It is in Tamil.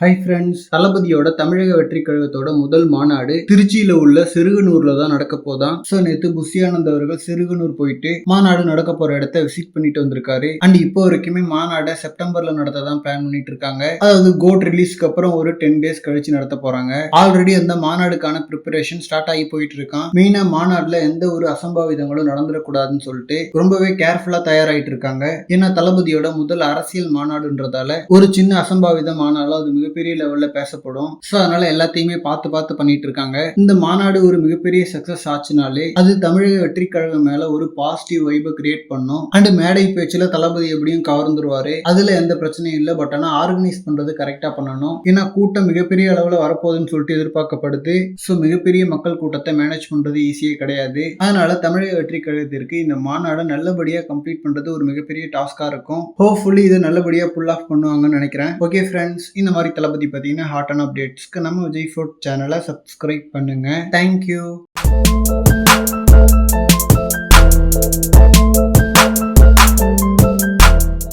ஹை ஃப்ரெண்ட்ஸ் தளபதியோட தமிழக வெற்றி கழகத்தோட முதல் மாநாடு திருச்சியில உள்ள சிறுகனூர்ல தான் நடக்க போதான் ஸோ நேத்து புஷியானந்த் அவர்கள் சிறுகனூர் போயிட்டு மாநாடு நடக்க போற இடத்த விசிட் பண்ணிட்டு வந்திருக்காரு. அண்ட் இப்போ வரைக்குமே மாநாடை செப்டம்பர்ல நடத்த தான் பிளான் பண்ணிட்டு இருக்காங்க. அதாவது கோட் ரிலீஸ்க்கு அப்புறம் ஒரு டென் டேஸ் கழிச்சு நடத்த போறாங்க. ஆல்ரெடி அந்த மாநாடுக்கான ப்ரிப்பரேஷன் ஸ்டார்ட் ஆகி போயிட்டு இருக்கான். மெயினா மாநாடுல எந்த ஒரு அசம்பாவிதங்களும் நடந்துடக்கூடாதுன்னு சொல்லிட்டு ரொம்பவே கேர்ஃபுல்லா தயாராயிட்டு இருக்காங்க. ஏன்னா தளபதியோட முதல் அரசியல் மாநாடுன்றதால ஒரு சின்ன அசம்பாவிதம் ஆனாலும் அது மிகப்பெரிய லெவல்ல பேசப்படும். ஸோ அதனால எல்லாத்தையுமே பார்த்து பார்த்து பண்ணிட்டு இருக்காங்க இந்த மாநாடு ஒரு மிகப்பெரிய சக்சஸ் ஆச்சுனாலே அது தமிழக வெற்றி கழகம் மேல ஒரு பாசிட்டிவ் வைபை கிரியேட் பண்ணும். அண்ட் மேடை பேச்சுல தளபதி எப்படியும் கவர்ந்துருவாரு. அதுல எந்த பிரச்சனையும் இல்லை. பட் ஆனா ஆர்கனைஸ் பண்றது கரெக்டா பண்ணணும். ஏன்னா கூட்டம் மிகப்பெரிய அளவுல வரப்போகுதுன்னு சொல்லிட்டு எதிர்பார்க்கப்படுது. ஸோ மிகப்பெரிய மக்கள் கூட்டத்தை மேனேஜ் பண்றது ஈஸியே கிடையாது. அதனால தமிழக வெற்றி கழகத்திற்கு இந்த மாநாடை நல்லபடியா கம்ப்ளீட் பண்றது ஒரு மிகப்பெரிய டாஸ்கா இருக்கும். ஹோப்ஃபுல்லி இதை நல்லபடியா புல் ஆஃப் பண்ணுவாங்கன்னு நினைக்கிறேன். ஓகே ஃப்ரெண்ட்ஸ் இந்த மாதிரி தளபதி பார்த்தீங்கன்னா ஹாட் அண்ட் அப்டேட்ஸ்க்கு நம்ம விஜய் ஃபுட் சேனலை சப்ஸ்கிரைப் பண்ணுங்க. Thank you